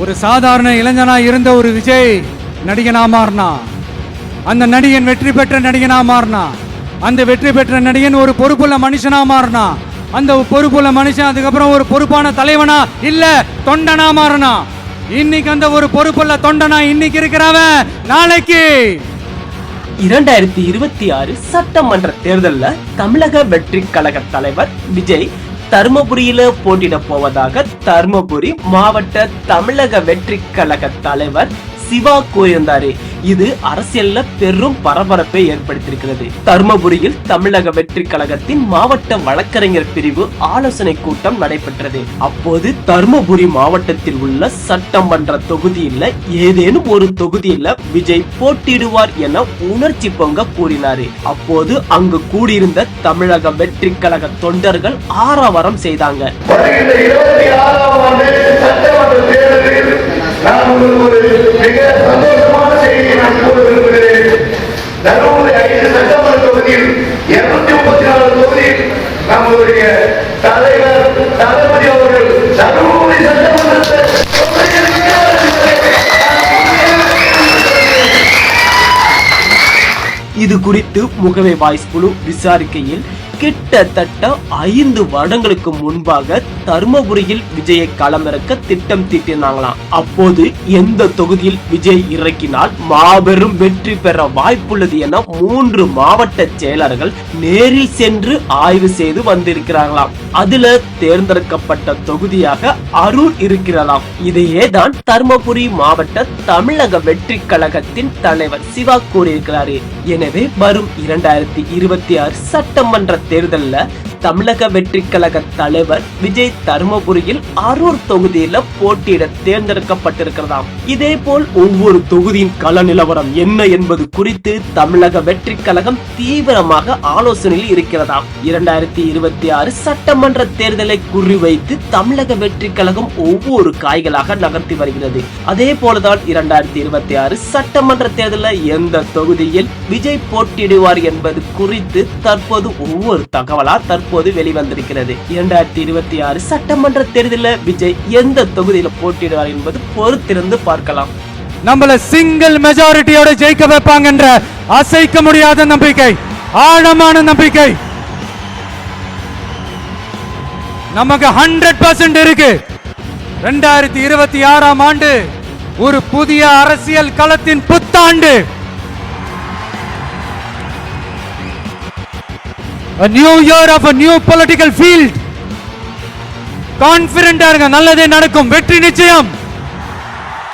ஒரு சாதாரண இளைஞனா இருந்த ஒரு விஜய் நடிகனா மாறினா அந்த நடிகன் வெற்றி பெற்ற நடிகனா மாறினா அந்த வெற்றி பெற்ற நடிகன் ஒரு பொறுப்புள்ள மனுஷனா மாறினா அந்த பொறுப்புள்ள மனுஷன் அதுக்கப்புறம் ஒரு பொறுப்பான தலைவனா இல்ல தொண்டனா மாறினா இன்னைக்கு அந்த ஒரு பொறுப்புள்ள தொண்டனா இன்னைக்கு இருக்கிறவன்? நாளைக்கு! இரண்டாயிரத்தி இருபத்தி ஆறு சட்டமன்ற தேர்தலில் தமிழக வெற்றி கழக தலைவர் விஜய் தருமபுரியில போட்டியிட போவதாக தருமபுரி மாவட்ட தமிழக வெற்றி கழக தலைவர் சிவா கூறியிருந்தாரு இது அரசியல்ல பெரும் பரபரப்பை ஏற்படுத்தியிருக்கிறது. தருமபுரியில் தமிழக வெற்றி கழகத்தின் மாவட்ட வழக்கறிஞர் பிரிவு ஆலோசனை கூட்டம் நடைபெற்றது. அப்போது தருமபுரி மாவட்டத்தில் உள்ள சட்டமன்ற தொகுதியில் ஏதேனும் ஒரு தொகுதியில் விஜய் போட்டியிடுவார் என உணர்ச்சி பொங்க கூறினாரு. அப்போது அங்கு கூடியிருந்த தமிழக வெற்றி கழக தொண்டர்கள் ஆரவாரம் செய்தாங்க. நான் உங்களுக்கு ஒரு மிக சந்தோஷமான செய்தியை நான் கூற விரும்புகிறேன் தருமபுரி ஐந்து சட்டமன்ற தொகுதியில் இருநூத்தி முப்பத்தி நாலு தொகுதியில் நம்மளுடைய தலைவர் தளபதி அவர்கள் தருமபுரி சட்டமன்றத்தை இது குறித்து முகவை வாய்ஸ் குழு விசாரிக்கையில் கிட்டத்தட்ட ஐந்து வருடங்களுக்கு முன்பாக தருமபுரியில் விஜயை களமிறக்க திட்டம் தீட்டினாங்களாம். அப்போது எந்த தொகுதியில் விஜய் இறக்கினால் மாபெரும் வெற்றி பெற வாய்ப்புள்ளது என மூன்று மாவட்ட செயலர்கள் நேரில் சென்று ஆய்வு செய்து வந்திருக்கிறார்களாம் அதுல தேர்ந்தெடுக்கப்பட்ட தொகுதியாக அருள் இருக்கிறதாம். இதையே தான் தருமபுரி மாவட்ட தமிழக வெற்றி கழகத்தின் தலைவர் சிவா கூறியிருக்கிறாரு. எனவே வரும் இரண்டாயிரத்தி இருபத்தி ஆறு சட்டமன்ற தேர்தலில் தமிழக வெற்றி கழக தலைவர் விஜய் தருமபுரியில் அரூர் தொகுதியில போட்டியிட தேர்ந்தெடுக்கப்பட்டிருக்கிறதாம். இதே போல் ஒவ்வொரு தொகுதியின் கள நிலவரம் என்ன என்பது குறித்து தமிழக வெற்றி கழகம் தீவிரமாக ஆலோசனையில் இருக்கிறதாம். இரண்டாயிரத்தி இருபத்தி ஆறு சட்டமன்ற தேர்தலை குறிவைத்து தமிழக வெற்றி கழகம் ஒவ்வொரு காய்களாக நகர்த்தி வருகிறது. அதே போலதான் இரண்டாயிரத்தி இருபத்தி ஆறு சட்டமன்ற தேர்தலில் எந்த தொகுதியில் விஜய் போட்டியிடுவார் என்பது குறித்து தற்போது ஒவ்வொரு தகவலா தற்போது தற்போது வெளிவந்திருக்கிறது. இரண்டாயிரத்தி இருபத்தி ஆறு சட்டமன்ற தேர்தலில் விஜய் எந்த தொகுதியில் போட்டியிடுவார் என்பது பொறுத்திருந்து பார்க்கலாம். நம்மள சிங்கிள் மெஜாரிட்டியோட ஜெயிக்க வைப்பாங்கன்ற அசைக்க முடியாத நம்பிக்கை ஆழமான நம்பிக்கை. நமக்கு ஹண்ட்ரட் பர்சன்ட் இருக்கு. ரெண்டாயிரத்தி இருபத்தி ஆறாம் ஆண்டு ஒரு புதிய அரசியல் களத்தின் புத்தாண்டு. A new year of a new political field கான்பிடண்டா இருங்க நல்லதே நடக்கும் வெற்றி நிச்சயம்